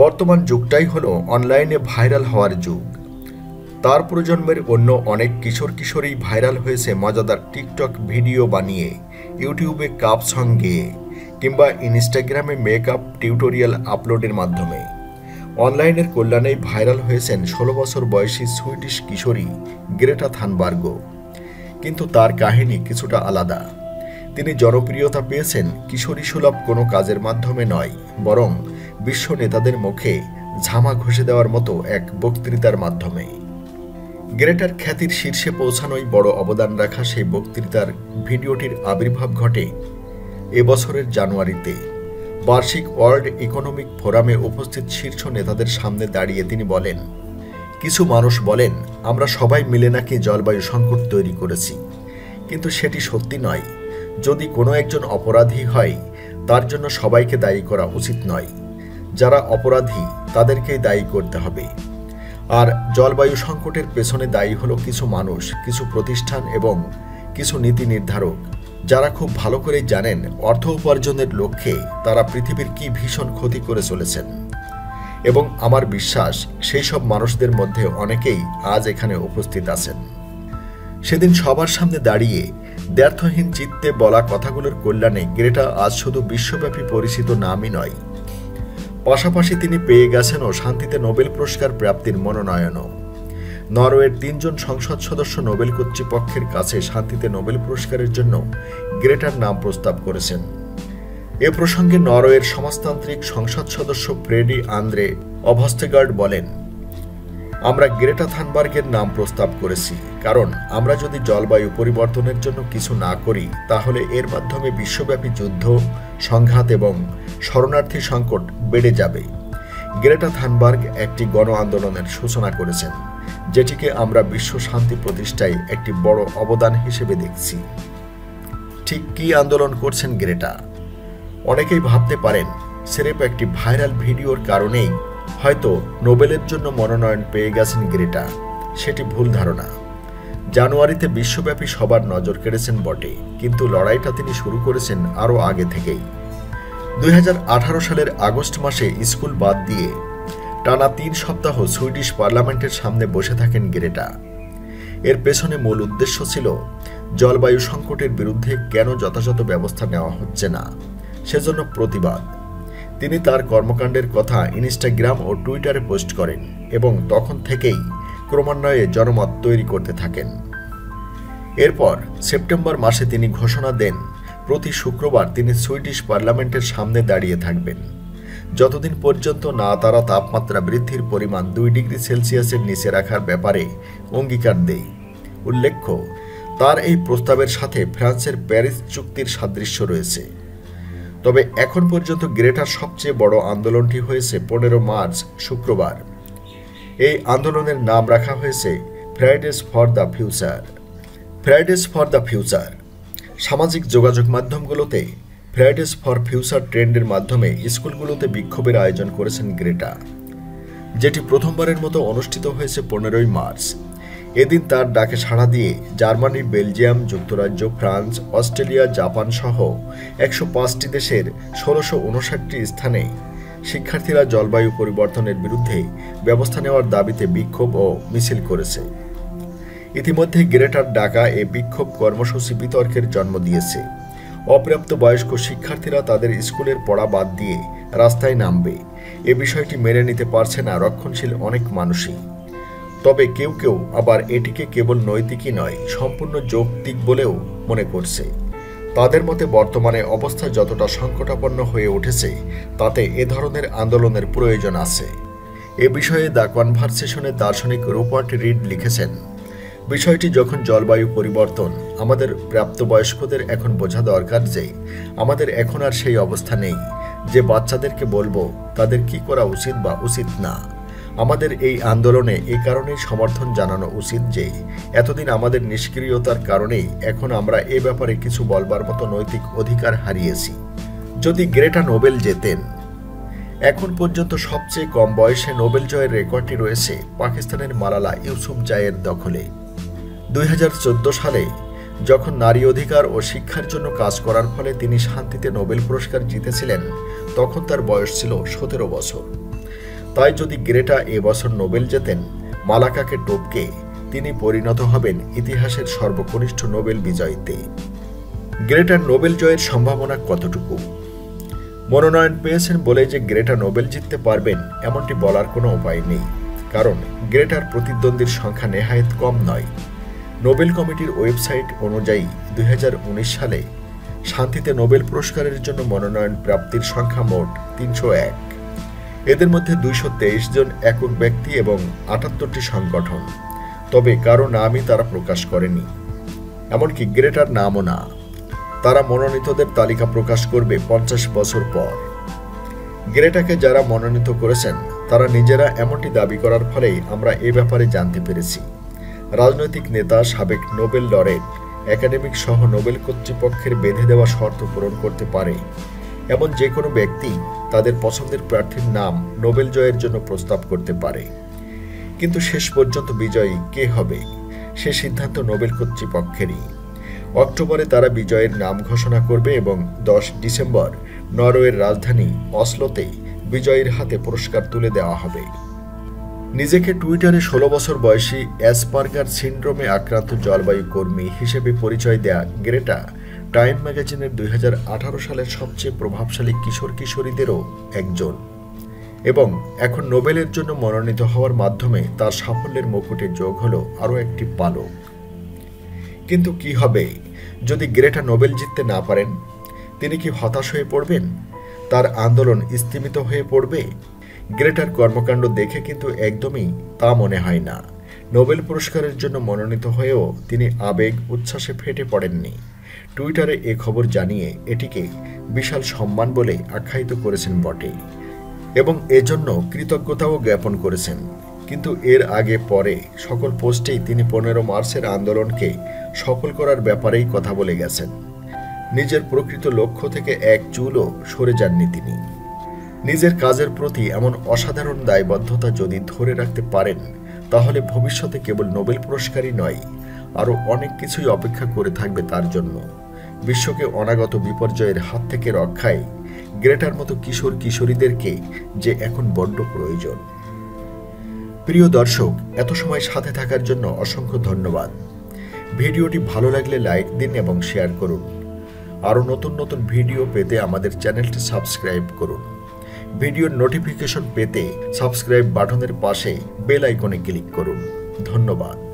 বর্তমান যুগটাই হলো অনলাইনে ভাইরাল হওয়ার যুগ। তার প্রজন্মের অন্য অনেক কিশোর কিশোরী ভাইরাল হয়েছে মজাদার টিকটক ভিডিও বানিয়ে, ইউটিউবে কাপ সং গেয়ে কিংবা ইনস্টাগ্রামে মেকআপ টিউটোরিয়াল আপলোডের মাধ্যমে। অনলাইনের কল্যাণেই ভাইরাল হয়েছেন ষোলো বছর বয়সী সুইডিশ কিশোরী গ্রেটা থানবার্গ। কিন্তু তার কাহিনী কিছুটা আলাদা। তিনি জনপ্রিয়তা পেয়েছেন কিশোরী সুলভ কোনো কাজের মাধ্যমে নয়, বরং বিশ্ব নেতাদের মুখে ঝামা ঘষে দেওয়ার মতো এক বক্তৃতার মাধ্যমে গ্রেটার খ্যাতির শীর্ষে পৌঁছানোই বড় অবদান রাখা সেই বক্তৃতার ভিডিওটির আবির্ভাব ঘটে এবছরের জানুয়ারিতে। বার্ষিক ওয়ার্ল্ড ইকোনমিক ফোরামে উপস্থিত শীর্ষ নেতাদের সামনে দাঁড়িয়ে তিনি বলেন, কিছু মানুষ বলেন, আমরা সবাই মিলে নাকি জলবায়ু সংকট তৈরি করেছি। কিন্তু সেটি সত্যি নয়। যদি কোনো একজন অপরাধী হয়, তার জন্য সবাইকে দায়ী করা উচিত নয়। যারা অপরাধী, তাদেরকেই দায়ী করতে হবে। আর জলবায়ু সংকটের পেছনে দায়ী হলো কিছু মানুষ, কিছু প্রতিষ্ঠান এবং কিছু নীতি নির্ধারক। যারা খুব ভালো করে জানেন অর্থ উপার্জনের লক্ষ্যে তারা পৃথিবীর কি ভীষণ ক্ষতি করে চলেছেন। এবং আমার বিশ্বাস, সেই সব মানুষদের মধ্যে অনেকেই আজ এখানে উপস্থিত আছেন। সেদিন সবার সামনে দাঁড়িয়ে দ্ব্যর্থহীন চিত্তে বলা কথাগুলোর কল্যাণে গ্রেটা আজ শুধু বিশ্বব্যাপী পরিচিত নামই নয় পাশাপাশি তিনি পেয়ে গেছেনও শান্তিতে নোবেল পুরস্কার প্রাপ্তির মনোনয়নও। নরওয়ের তিনজন সংসদ সদস্য নোবেল কর্তৃপক্ষের কাছে শান্তিতে নোবেল পুরস্কারের জন্য গ্রেটার নাম প্রস্তাব করেছেন। এ প্রসঙ্গে নরওয়ের সমাজতান্ত্রিক সংসদ সদস্য ফ্রেডি আন্দ্রে অভস্তেগার্ড বলেন, আমরা গ্রেটা থানবার্গের নাম প্রস্তাব করেছি, কারণ আমরা যদি জলবায়ু পরিবর্তনের জন্য কিছু না করি, তাহলে এর মাধ্যমে বিশ্বব্যাপী যুদ্ধ সংঘাত এবং শরণার্থী সংকট বেড়ে যাবে। গ্রেটা থানবার্গ একটি গণ আন্দোলনের সূচনা করেছেন, যেটিকে আমরা বিশ্ব শান্তি প্রতিষ্ঠায় একটি বড় অবদান হিসেবে দেখছি। ঠিক কি আন্দোলন করছেন গ্রেটা? অনেকেই ভাবতে পারেন সেরেপ একটি ভাইরাল ভিডিওর কারণেই হয়তো নোবেলের জন্য মনোনয়ন পেয়ে গেছেন গ্রেটা। সেটি ভুল ধারণা। জানুয়ারিতে বিশ্বব্যাপী সবার নজর কেড়েছেন বটে, কিন্তু লড়াইটা তিনি শুরু করেছেন আরও আগে থেকেই। দুই হাজার আঠারো সালের আগস্ট মাসে স্কুল বাদ দিয়ে টানা তিন সপ্তাহ সুইডিশ পার্লামেন্টের সামনে বসে থাকেন গ্রেটা। এর পেছনে মূল উদ্দেশ্য ছিল, জলবায়ু সংকটের বিরুদ্ধে কেন যথাযথ ব্যবস্থা নেওয়া হচ্ছে না, সেজন্য প্রতিবাদ। তিনি তার কর্মকাণ্ডের কথা ইনস্টাগ্রাম ও টুইটারে পোস্ট করেন এবং তখন থেকেই ক্রমান্বয়ে জনমত তৈরি করতে থাকেন। এরপর সেপ্টেম্বর মাসে তিনি ঘোষণা দেন, প্রতি শুক্রবার তিনি সুইডিশ পার্লামেন্টের সামনে দাঁড়িয়ে থাকবেন। যতদিন পর্যন্ত না তারা তাপমাত্রা বৃদ্ধির পরিমাণ দুই ডিগ্রি সেলসিয়াসের নিচে রাখার ব্যাপারে অঙ্গীকার দেয়। উল্লেখ্য, তার এই প্রস্তাবের সাথে ফ্রান্সের প্যারিস চুক্তির সাদৃশ্য রয়েছে। তবে এখন পর্যন্ত গ্রেটার সবচেয়ে বড় আন্দোলনটি হয়েছে পনেরো মার্চ, শুক্রবার। এই আন্দোলনের নাম রাখা হয়েছে Fridays for the future Fridays for the future সামাজিক যোগাযোগ মাধ্যমগুলোতে ফ্রাইডেজ ফর ফিউচার ট্রেন্ডের মাধ্যমে স্কুলগুলোতে বিক্ষোভের আয়োজন করেছেন গ্রেটা। যেটি প্রথমবারের মতো অনুষ্ঠিত হয়েছে পনেরোই মার্চ। এদিন তার ডাকে সাড়া দিয়ে জার্মানি, বেলজিয়াম, যুক্তরাজ্য, ফ্রান্স, অস্ট্রেলিয়া, জাপান সহ একশো পাঁচটি দেশের ষোলোশো উনষাটটি স্থানে শিক্ষার্থীরা জলবায়ু পরিবর্তনের বিরুদ্ধে ব্যবস্থা নেওয়ার দাবিতে বিক্ষোভ ও মিছিল করেছে। ইতিমধ্যে গ্রেটার ডাকা এ বিক্ষোভ কর্মসূচি বিতর্কের জন্ম দিয়েছে। অপ্রাপ্ত বয়স্ক শিক্ষার্থীরা তাদের স্কুলের পড়া বাদ দিয়ে রাস্তায় নামবে। এ বিষয়টি মেনে নিতে পারছে না রক্ষণশীল অনেক মানুষই। তবে কেউ কেউ আবার এটিকে কেবল নৈতিকই নয়, সম্পূর্ণ যৌক্তিক বলেও মনে করছে। তাদের মতে বর্তমানে অবস্থা যতটা সংকটাপন্ন হয়ে উঠেছে, তাতে এ ধরনের আন্দোলনের প্রয়োজন আছে। এ বিষয়ে দ্য কনভারসেশনে দার্শনিক রুপার্ট রিড লিখেছেন, বিষয়টি যখন জলবায়ু পরিবর্তন, আমাদের প্রাপ্তবয়স্কদের এখন বোঝা দরকার যে, আমাদের এখন আর সেই অবস্থা নেই। যে বাচ্চাদেরকে বলব, তাদের কি করা উচিত বা উচিত না? আমাদের এই আন্দোলনে এ কারণেই সমর্থন জানানো উচিত যে, এতদিন আমাদের নিষ্ক্রিয়তার কারণেই এখন আমরা এ ব্যাপারে কিছু বলবার মতো নৈতিক অধিকার হারিয়েছি। যদি গ্রেটা নোবেল জেতেন, এখন পর্যন্ত সবচেয়ে কম বয়সে নোবেল জয়ের রেকর্ডটি রয়েছে পাকিস্তানের মালালা ইউসুফ জায়ের দখলে। দুই হাজার চোদ্দ সালে যখন নারী অধিকার ও শিক্ষার জন্য কাজ করার ফলে তিনি শান্তিতে নোবেল পুরস্কার জিতেছিলেন, তখন তার বয়স ছিল সতেরো বছর। তাই যদি গ্রেটা এবছর নোবেল জেতেন, মালাকাকে টপকে তিনি পরিণত হবেন ইতিহাসের সর্বকনিষ্ঠ নোবেল বিজয়ীতে। গ্রেটার নোবেল জয়ের সম্ভাবনা কতটুকু? মনোনয়ন পেয়েছেন বলে যে গ্রেটা নোবেল জিততে পারবেন এমনটি বলার কোনো উপায় নেই, কারণ গ্রেটার প্রতিদ্বন্দ্বীর সংখ্যা নেহায়েত কম নয়। নোবেল কমিটির ওয়েবসাইট অনুযায়ী দুই হাজার উনিশ সালে শান্তিতে নোবেল পুরস্কারের জন্য মনোনয়ন প্রাপ্তির সংখ্যা মোট তিনশো এক। এদের মধ্যে দুইশো জন একক ব্যক্তি এবং আটাত্তরটি সংগঠন। তবে কারও নামই তারা প্রকাশ করেনি। এমনকি গ্রেটার নামও না। তারা মনোনীতদের তালিকা প্রকাশ করবে পঞ্চাশ বছর পর। গ্রেটাকে যারা মনোনীত করেছেন, তারা নিজেরা এমনটি দাবি করার ফলেই আমরা এ ব্যাপারে জানতে পেরেছি। রাজনৈতিক নেতা, সাবেক নোবেল লরেট, একাডেমিক সহ নোবেল কর্তৃপক্ষের বেঁধে দেওয়া শর্ত পূরণ করতে পারে। এমন যে কোনো ব্যক্তি তাদের পছন্দের প্রার্থীর নাম নোবেল জয়ের জন্য প্রস্তাব করতে পারে। কিন্তু শেষ পর্যন্ত বিজয়ী কে হবে? সে সিদ্ধান্ত নোবেল কর্তৃপক্ষেরই। অক্টোবরে তারা বিজয়ের নাম ঘোষণা করবে এবং দশ ডিসেম্বর নরওয়ের রাজধানী অসলোতে বিজয়ীর হাতে পুরস্কার তুলে দেওয়া হবে। নিজেকে টুইটারে ষোলো বছর বয়সী অ্যাসপার্গার সিন্ড্রোমে আক্রান্ত জলবায়ু কর্মী হিসেবে পরিচয় দেয়া গ্রেটা টাইম ম্যাগাজিনের দুই হাজার আঠারো সালের সবচেয়ে প্রভাবশালী কিশোর কিশোরীদেরও একজন। এবং এখন নোবেলের জন্য মনোনীত হওয়ার মাধ্যমে তার সাফল্যের মুকুটে যোগ হল আরও একটি পালক কিন্তু কি হবে? যদি গ্রেটা নোবেল জিততে না পারেন, তিনি কি হতাশ হয়ে পড়বেন? তার আন্দোলন স্তীমিত হয়ে পড়বে? গ্রেটার কর্মকাণ্ড দেখে কিন্তু একদমই তা মনে হয় না। নোবেল পুরস্কারের জন্য মনোনীত হয়েও তিনি আবেগ, উচ্ছ্বাসে ফেটে পড়েননি। টুইটারে এ খবর জানিয়ে এটিকে বিশাল সম্মান বলে আখ্যায়িত করেছেন বটে এবং এজন্য কৃতজ্ঞতাও জ্ঞাপন করেছেন। কিন্তু এর আগে পরে সকল পোস্টেই তিনি পনেরো মার্চের আন্দোলনকে সফল করার ব্যাপারেই কথা বলে গেছেন। নিজের প্রকৃত লক্ষ্য থেকে এক চুলও সরে যাননি তিনি। নিজের কাজের প্রতি এমন অসাধারণ দায়বদ্ধতা যদি ধরে রাখতে পারেন, তাহলে ভবিষ্যতে কেবল নোবেল পুরস্কারই নয় আরও অনেক কিছুই অপেক্ষা করে থাকবে তার জন্য। বিশ্বকে অনাগত বিপর্যয়ের হাত থেকে রক্ষায় গ্রেটার মতো কিশোর কিশোরীদেরকে যে এখন বড্ড প্রয়োজন। প্রিয় দর্শক, এত সময় সাথে থাকার জন্য অসংখ্য ধন্যবাদ। ভিডিওটি ভালো লাগলে লাইক দিন এবং শেয়ার করুন। আরও নতুন নতুন ভিডিও পেতে আমাদের চ্যানেলটি সাবস্ক্রাইব করুন। ভিডিওর নোটিফিকেশন পেতে সাবস্ক্রাইব বাটনের পাশে বেল আইকনে ক্লিক করুন। ধন্যবাদ।